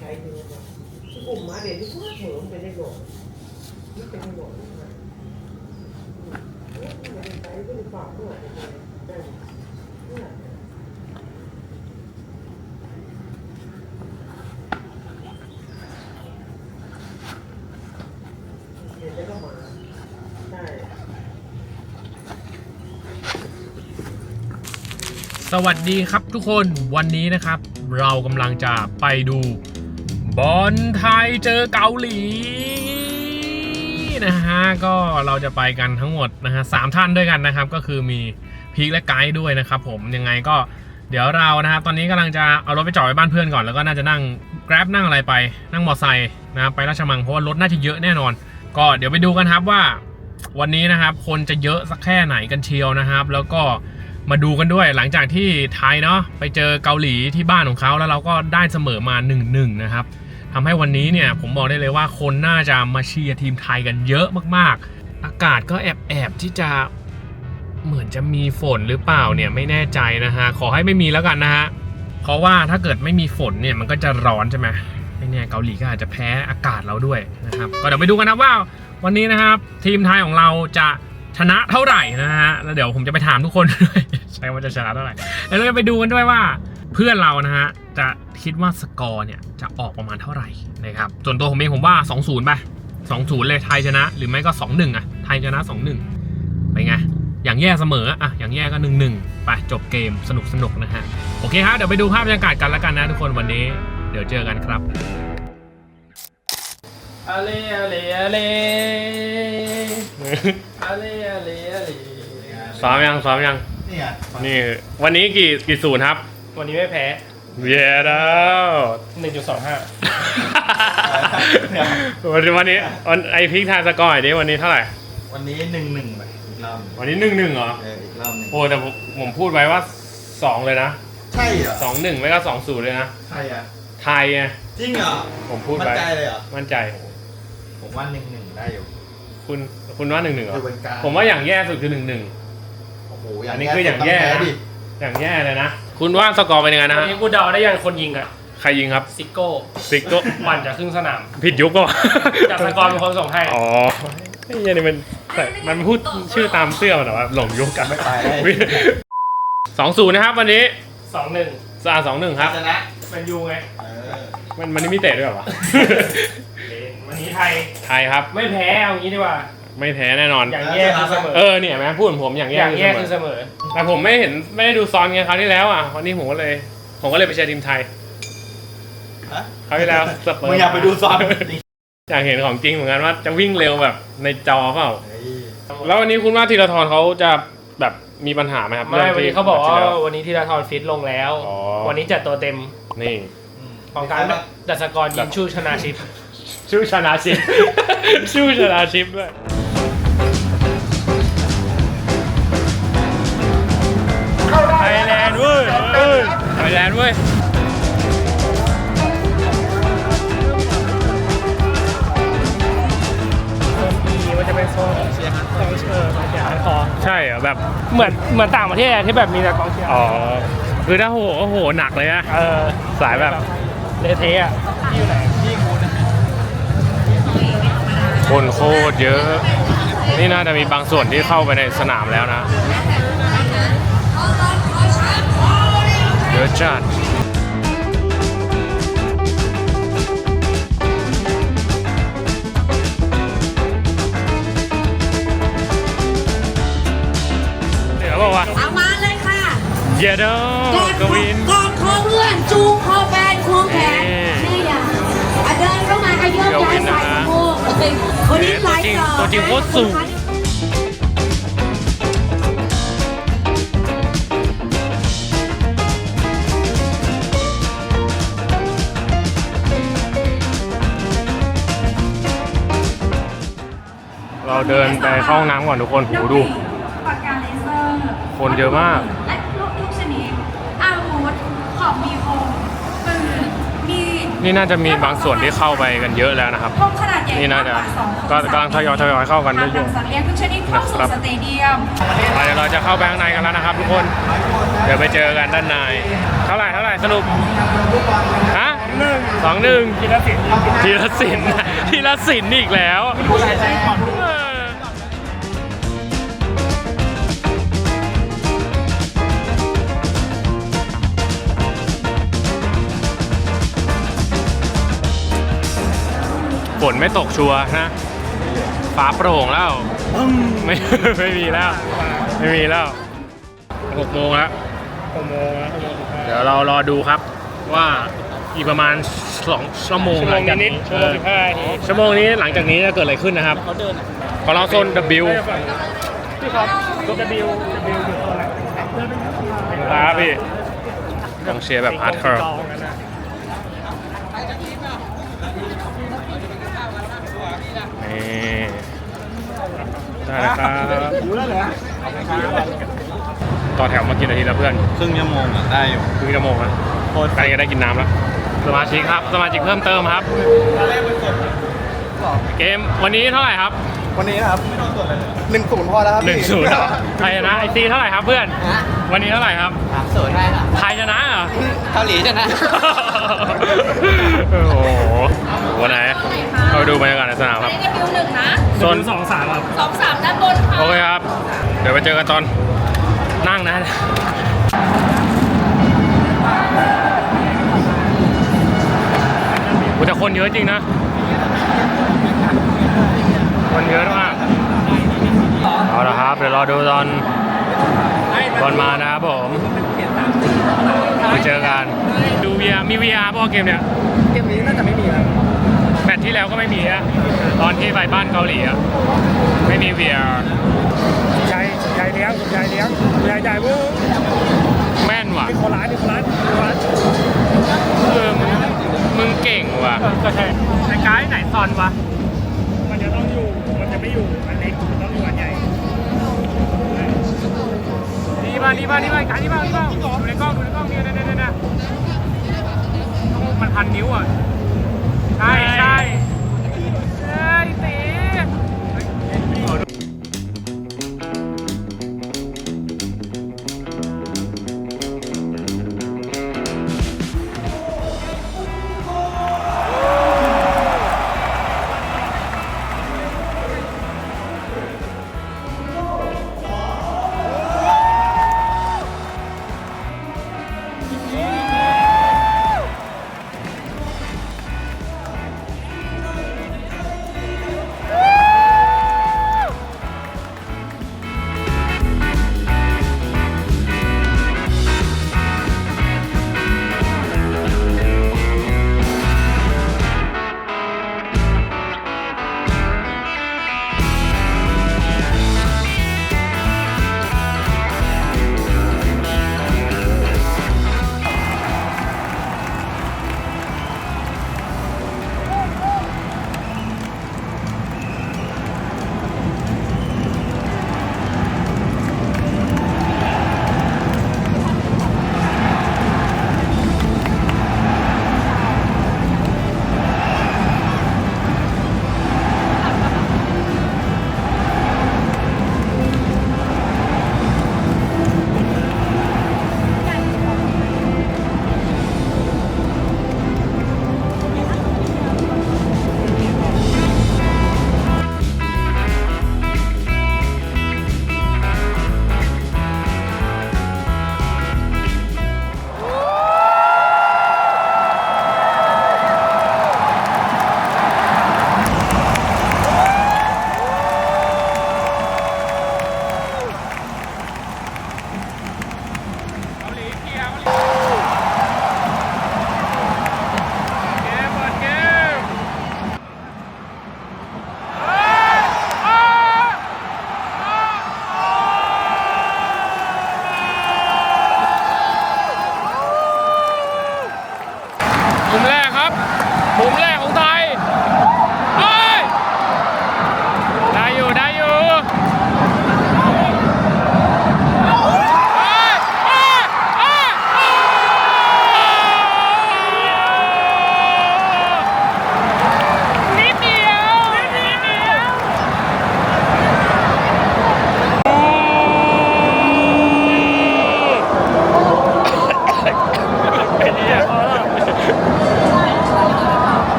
ใช้ดูนะที่อุ้มมาเดี๋ยวนี้พวกเหมือนเป็นในหลงนี่เป็นในหลงนะไม่ได้ใช้ไม่ได้ฝากด้วยได้เนี่ยสวัสดีครับทุกคนวันนี้นะครับ เรากำลังจะไปดู บอลไทยเจอเกาหลีนะฮะก็เราจะไปกันทั้งหมดนะฮะสามท่านด้วยกันนะครับ ก็คือมีพีคและไกด์ด้วยนะครับผมยังไงก็เดี๋ยวเรานะครับตอนนี้กำลังจะเอารถไปจอดไว้บ้านเพื่อนก่อนแล้วก็น่าจะนั่ง Grab นั่งอะไรไปนั่งมอเตอร์ไซค์นะไปราชมังเพราะว่ารถน่าจะเยอะแน่นอน ก็เดี๋ยวไปดูกันครับว่า วันนี้นะครับคนจะเยอะสักแค่ไหนกันเชียวนะครับ แล้วก็ มาดูกันด้วยหลังจากที่ไทยเนาะไปเจอเกาหลีที่บ้านของเขาแล้วเราก็ได้เสมอมา1นหนึ่งนะครับทำให้วันนี้เนี่ยผมบอกได้เลยว่าคนน่าจะมาเชียร์ทีมไทยกันเยอะมากๆ อากาศก็แอบแอบที่จะเหมือนจะมีฝนหรือเปล่าเนี่ยไม่แน่ใจนะฮะขอให้ไม่มีแล้วกันนะฮะเพราะว่าถ้าเกิดไม่มีฝนเนี่ยมันก็จะร้อนใช่ไหมไม่แน่เกาหลีก็อาจจะแพ้อากาศเราด้วยนะครับก็เดี๋ยวไปดูกันนะว่าวันนี้นะครับทีมไทยของเราจะ ชนะเท่าไหร่นะฮะแล้วเดี๋ยวผมจะไปถามทุกคนด้วยใช่ว่าจะชนะเท่าไหร่แล้วเราจะไปดูกันด้วยว่าเพื่อนเรานะฮะจะคิดว่าสกอร์เนี่ยจะออกประมาณเท่าไหร่นะครับส่วนตัวผมเองผมว่า 2-0ไป2-0 เลยไทยชนะ หรือไม่ก็ 2-1อะไทยชนะ 2-1ไปนไงอย่างแย่เสมออะอย่างแย่ก็1-1ไปจบเกมสนุกสนุกนะฮะโอเคครับเดี๋ยวไปดูภาพบรรยากาศกันแล้วกันนะทุกคนวันนี้ เดี๋ยวเจอกันครับอาเลอาเลอาเล เลอาเลอาเลซ้อมยังซ้อมยัง นี่ไงนี่วันนี้กี่กี่ศูนย์ครับ วันนี้ไม่แพ้เย้แล้ว1.25วันนี้วันนี้วันไอพิกทายสกอร์หน่อยดิวันนี้เท่าไหร่ วันนี้หนึ่งหนึ่งไปอีกรอบหนึ่งวันนี้หนึ่งหนึ่งเหรอเอออีกรอบหนึ่งโอ้แต่ผมผมพูดไว้ว่าสองเลยนะ ใช่เหรอสองหนึ่งไม่ก็สองศูนย์เลยนะ ใช่อะไทยไงจริงเหรอผมพูดมั่ไปนใจเลยเหรอมั่นใจ ผมว่าหนึ่งหนึ่งได้อยู่ คุณ คุณว่าหนึ่งหนึ่งเหรออยู่บนกลางผมว่าอย่างแย่สุดคือหนึ่งหนึ่ง โอ้โหอันนี้คืออย่างแย่ต้นะพ้ดิอย่างแย่เลยนะ คุณว่าสกอร์เป็นยังไงนะวันฮะนี้กูเดาได้ยังคนยิงอะใครยิงครับ ซิโก้ซิกโก็ปั่นจากครึ่งสนามผิดยุคก็จากสกอร์เป็นคนส่งให้ อ๋อไอ้เหี้ยนี่มันแต่มันพูดชื่อตามเสื้อมันเหรอว่าหลงยุคกันไม่ตายได้สองศูนย์นะครับวันนี้2-1ซาสองหนึ่งครับชนะแมนยูไงเออมันมันนี่มีเตะด้วยเหรอวะวันนี้ไทยไทยครับ ไม่แพ้เอางี้ดีกว่า ไม่แพ้แน่นอน อย่างแย่คือเสมอเออเนี่ยแม่พูดเหมือนผมอย่างอแย่ย่างแย่คืคืออเสเสมอมอ แต่ผมไม่เห็นไม่ได้ดูซ้อนไงคราวที่แล้วอะวันนี้ผมก็เลย ผมก็เลยไปเชียร์ทีมไทยฮะ คราวที่แล้วสเปอร์มึงอยากไปดูซ้อมอยากเห็นของจริงเหมือนกันว่าจะวิ่งเร็วแบบในจอเปล่าเฮ้ยแล้ววันนี้คุณว่าธีรทรเขาจะแบบมีปัญหาไหมครับไม่รื่งวันที่นี้เขาบอกว่าที่แล้ววันนี้ธีรทรฟิตลงแล้ว อ๋อ วันนี้จัดตัวเต็มนี่อืมของการดัชกรยิงชูชนะชิป ชื่อชนะชิป ชื่อชนะชิปด้วย แลนด์เว้ยเอ้ยไทยแลนด์เว้ยมันจะเป็นโซนเชียร์ฮัทกองเชียร์เชียร์คอใช่เหรอแบบเหมือนเหมือนต่างประเทศที่แบบมีแต่กองเชียร์อ๋อคือถ้าโหก็โหหนักเลยนะเออสายแบบเละเทะอะที่อยู่ไหนที่กูนะคนโคตรเยอะ นี่น่าจะมีบางส่วนที่เข้าไปในสนามแล้วนะ เย อะจัดเดี๋ยวบอกว่าเอามาเลยค่ะเยเดอกอดกวิน กอดคอเพื่อนจูงคอแฟนควงแขนนี่นี่อย่าอะเดินเข้ามาอายุย้ายสายสะโพกเอ้ยคนนี้ไลฟ์ต่อตัวจริงโคตรสูงเรา เดินไปเข้าห้องน้ำก่อนทุกคนโหดู ปากกาเลเซอร์คนเยอะมาก และลูกทุกชนิดอาวุธของมีคมปืนมีดนี่น่าจะมีบางส่วนที่เข้าไปกันเยอะแล้วนะครับ พกขนาดใหญ่นี่น่าจะมกกว่สองก็กำลังทยอยทยอยเข้ากันทางเรื่อยๆนำสัตว์เลี้ยงทุกชนิดเข้าสู่นะครับสเตเดียมไปเดี๋ยวเราจะเข้าไปข้างในกันแล้วนะครับทุกคน เดี๋ยวไปเจอกันด้านใน เท่าไหร่เท่าไหร่สรุป ฮะหหนึ่งสองหนึ่งกีฬาสินทีละสินทีละสินอีกแล้วเอ ฝนไม่ตกชัวร์นะฟ้าโปร่งแล้วไม่ไม่มีแล้ว ไม่มีแล้วหกโมงแล้วหกโมงนะหกโมงสิบห้าเดี๋ยวเรารอดูครับว่าอีกประมาณสองชั่วโมงชั่วหโมลังงจากนิดนี้ๆชั่วโมงสิบห้านาทีชั่วโมงนี้หลังจากนี้จะเกิดอะไรขึ้นนะครับของเราโซน W พี่ครับตัว W W อยู่ตรงไหนครับพี่ต้องเชียร์แบบฮาร์ดคอร์ จองกั นนะนี่ได้แล้วครับ รู้แล้วเหรอต่อแถวมากินนาทีละเพื่อนครึ่งชั่วโมงอะได้อยู่ครึ่งชั่วโมงนะโคตรใกล้จะได้กินน้ำแล้ว สมาชิกครับ สมาชิกเพิ่มเติมครับเกมวันนี้เท่าไหร่ครับวันนี้นะครับหนึ่งศูนย์พอแล้วครับหนึ่งศูนย์ใครชนะไอซีเท่าไหร่ครับเพื่อน วันนี้เท่าไหร่ครับสามศูนย์ได้ค่ะไทยชนะเหรอเกาหลีชนะ โอ้โหวันไหน เราไปดูบรรยากาศในสนามครับ อันนี้ได้บิวหนึ่งนะโซนสองสามครับสองสามด้านบนค่ะโอเคครับ เดี๋ยวไปเจอกันตอนนั่งนะโอ้แต่คนเยอะจริงนะ คนเยอะมากเอาละครับ เดี๋ยวรอดูตอนตอนมานะครับผมไปเจอกัน ดู VR มี VR ป่ะเกมเนี้ย เกมนี้น่าจะไม่มีแล้วแมตช์ที่แล้วก็ไม่มีอะตอนที่ไปบ้านเกาหลีอะไม่มี VR ยายยายเลี้ยงยายเลี้ยงยายยายวู้แม่นว่ะนี่โคราชนี่โคราชโคราชเออมึงมึงเก่งว่ะก็ใช่ไอ้ไกด์ไหนซอนวะมันจะต้องอยู่มันจะไม่อยู่อันเล็กมันต้องอยู่อันใหญ่นี่บ้านนี่บ้านนี่บ้านไกด์นี่บ้านนี่บ้านดูในกล้องดูในกล้องเนี่ยเนี่ยเนี่ยเนี่ยมันพันนิ้วอะ ใช่ใช่เฮ้ยตี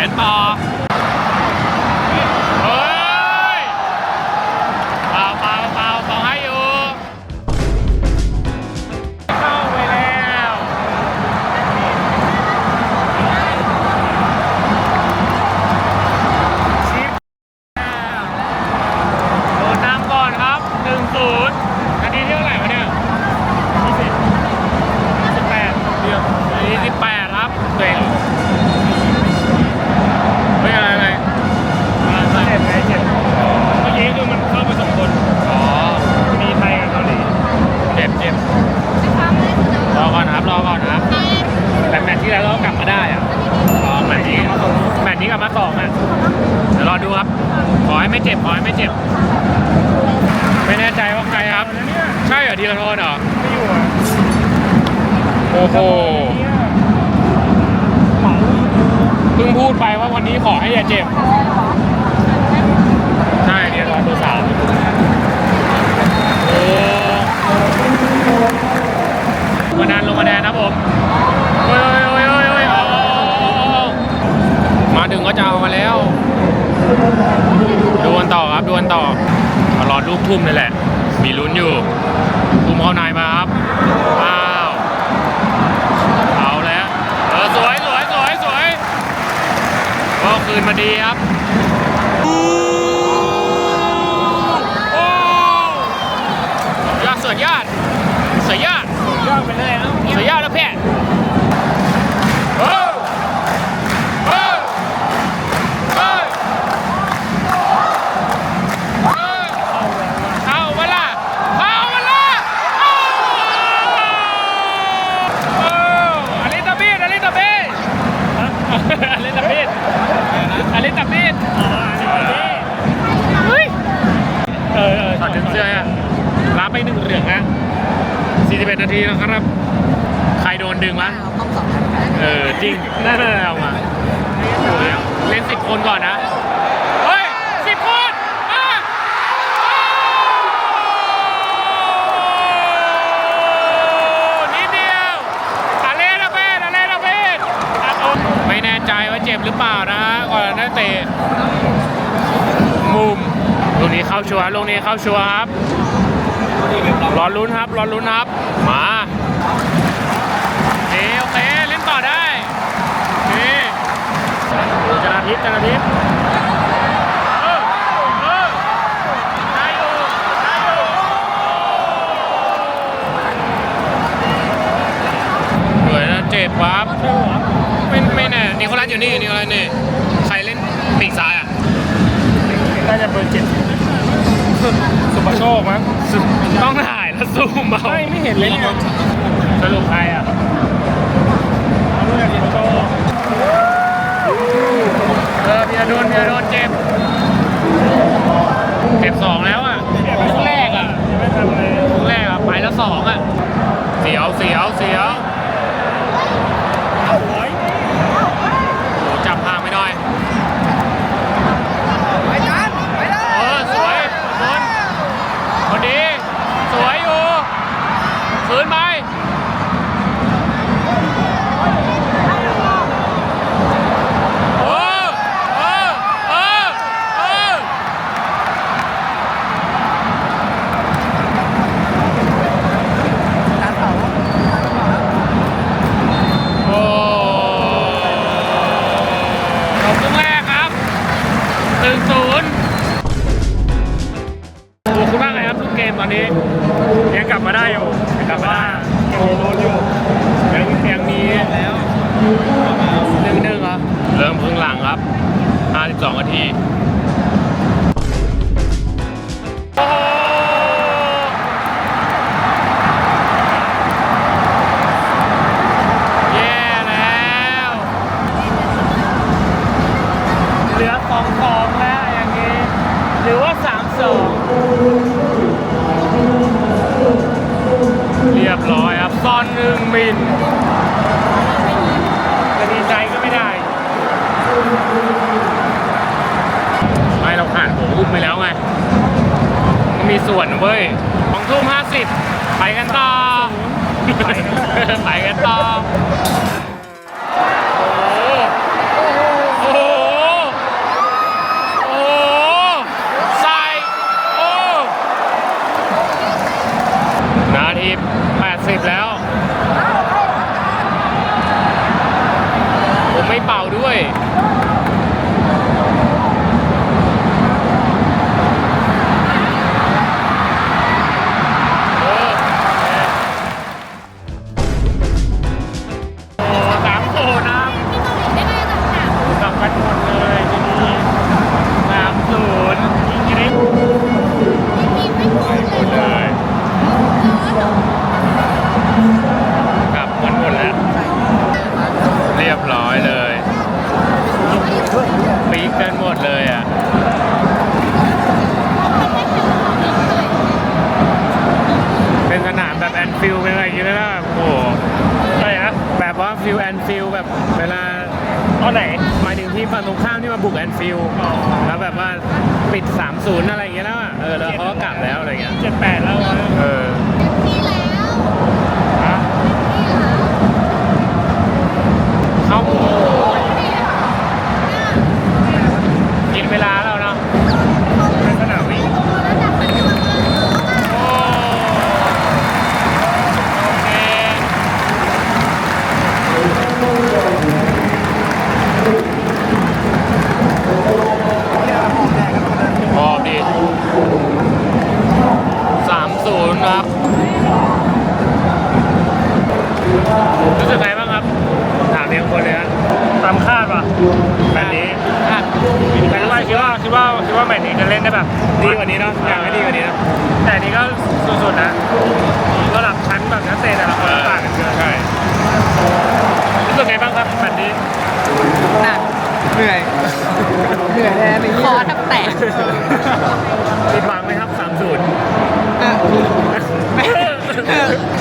钱ห็ มาได้อะแมตช์นี้แมตช์นี้กับมาสองอะเดี๋ยวรอดูครับ ขอให้ไม่เจ็บขอให้ไม่เจ็บ ไม่แน่ใจว่าใครครับ ใช่เหรอทีละโทนเหรอโอ้โหเพิ่งพูดไปว่าวันนี้ขอให้อย่าเจ็บ ใช่เนี่ยรอตัวสามมาดันนลงมาแดนนะผมเฮ้ย มาถึงก็จะเอามาแล้วดวลต่อครับดวลต่อมารอลูกทุ่มนี่แหละ มีลุ้นอยู่ ทุ่มเข้าในมาครับอ้าวเอาแล้วเออสวยสวยสวยสวยก็คืนมาดีครับโอ้ยอดสุดยอดสุดยอดยอดไปเลยเอ้าสุดยอดแล้วเพ่เ41นาทีแล้วครับ ใครโดนดึงวะเออจริงนั่นน่ะเอามาอยู่แล้วเล่นสิบคนก่อนนะ เฮ้ยสิบคนอะนิดเดียวอาเลนาเบนอาเลนาเบนอะโอ้ไม่แน่ใจว่าเจ็บหรือเปล่านะฮะก่อนนักเตะมุมลูกนี้เข้าชัวร์ลูกนี้เข้าชัวร์ครับ รอลุ้นครับรอลุ้นครับ มาเอโอเคเล่นต่อได้นี่จนาทิพย์จนาทิพย์เออเออได้ยูได้ยูเหนื่อยนะเจ็บปั๊บไม่ไม่แน่นี่เขาลันอยู่นี่นี่เขาลันนี่ ใครเล่นปีกซ้ายอะน่าจะเบอร์เจ็ด สุปโชคมั้งต้องถ่ายแล้วซูมเอาไม่ไม่เห็นเลยเนี่ยสรุปใครอะเอาด้วยสุปโชคเออพีระโดนพีระโดนเจ็บเจ็บสองแล้วอะลูกแรกอะยังไม่ทำเลยลูกแรกอะไปแล้วสองอะเสียวเสียวเสียว เว้ยของทุ่มห้าสิบไปกันต่อ ไปไปกันต่อ ศูนย์อะไร ผิดหวังไหมครับ3 0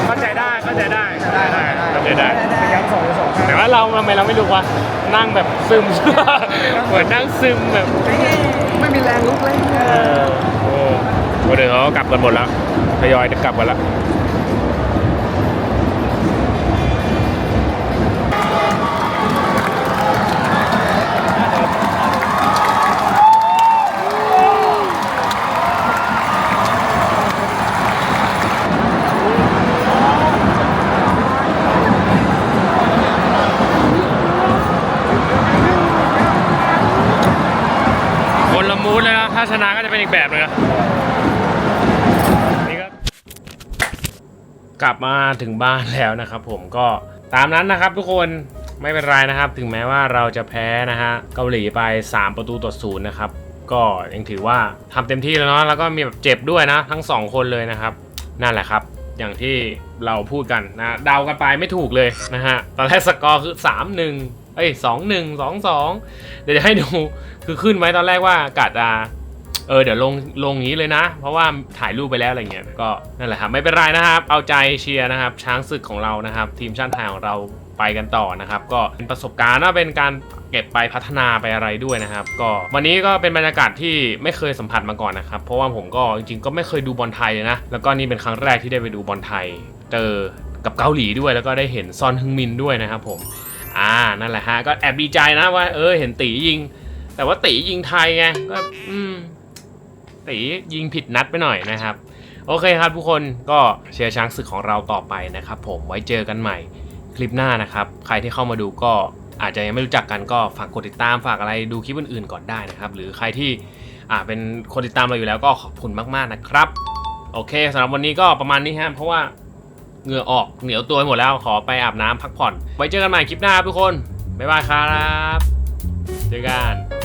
เข้าใจได้เข้าใจได้ได้ได้เข้าใจได้ ย้ำสองสองแต่ว่าเราทำไมเราไม่รู้ว่านั่งแบบซึม เหมือนนั่งซึมแบบไม่มีแรงลุกเลย เออโอ้โหเดี๋ยวเขาก็กลับกันหมดแล้วทยอยจะกลับกันแล้ว ถ้าชนะก็จะเป็นอีกแบบเลยนะนี่ก็กลับมาถึงบ้านแล้วนะครับผมก็ตามนั้นนะครับทุกคนไม่เป็นไรนะครับ ถึงแม้ว่าเราจะแพ้นะฮะเกาหลีไป 3 ประตูต่อศูนย์นะครับ ก็ยังถือว่าทำเต็มที่แล้วเนาะแล้วก็มีแบบเจ็บด้วยนะ ทั้ง 2 คนเลยนะครับ นั่นแหละครับ อย่างที่เราพูดกันนะเดากันไปไม่ถูกเลยนะฮะตอนแรกสกอร์คือ 3-1เอ้ย2-1 2-2 เดี๋ยวจะให้ดูคือขึ้นไว้ตอนแรกว่ากะจะ เออเดี๋ยวลงลงนี้เลยนะ เพราะว่าถ่ายรูปไปแล้วอะไรเงี้ยก็นั่นแหละครับไม่เป็นไรนะครับ เอาใจเชียร์นะครับ ช้างศึกของเรานะครับ ทีมชาติไทยของเราไปกันต่อนะครับ ก็เป็นประสบการณ์นะเป็นการเก็บไปพัฒนาไปอะไรด้วยนะครับ ก็วันนี้ก็เป็นบรรยากาศที่ไม่เคยสัมผัสมาก่อนนะครับ เพราะว่าผมก็จริงๆ ก็ไม่เคยดูบอลไทยเลยนะแล้วก็นี่เป็นครั้งแรกที่ได้ไปดูบอลไทย เจอกับเกาหลีด้วย แล้วก็ได้เห็นซอนฮึงมินด้วยนะครับผมอ่านั่นแหละฮะก็แอบดีใจนะว่า เออเห็นตียิง แต่ว่าตียิงไทยไงก็อืม ตียิงผิดนัดไปหน่อยนะครับ โอเคครับทุกคนก็เชียร์ช้างศึกของเราต่อไปนะครับ ผมไว้เจอกันใหม่คลิปหน้านะครับ ใครที่เข้ามาดูก็อาจจะยังไม่รู้จักกันก็ฝากกดติดตามฝากอะไรดูคลิปอื่นๆก่อนได้นะครับ หรือใครที่อ่าเป็นคนติดตามเราอยู่แล้วก็ขอบคุณมากๆนะครับ โอเคสำหรับวันนี้ก็ประมาณนี้ฮะเพราะว่าเหงื่อออกเหนียวตัวไปหมดแล้วขอไปอาบน้ำพักผ่อน ไว้เจอกันใหม่คลิปหน้าครับทุกคนบ๊ายบายครับเจอกัน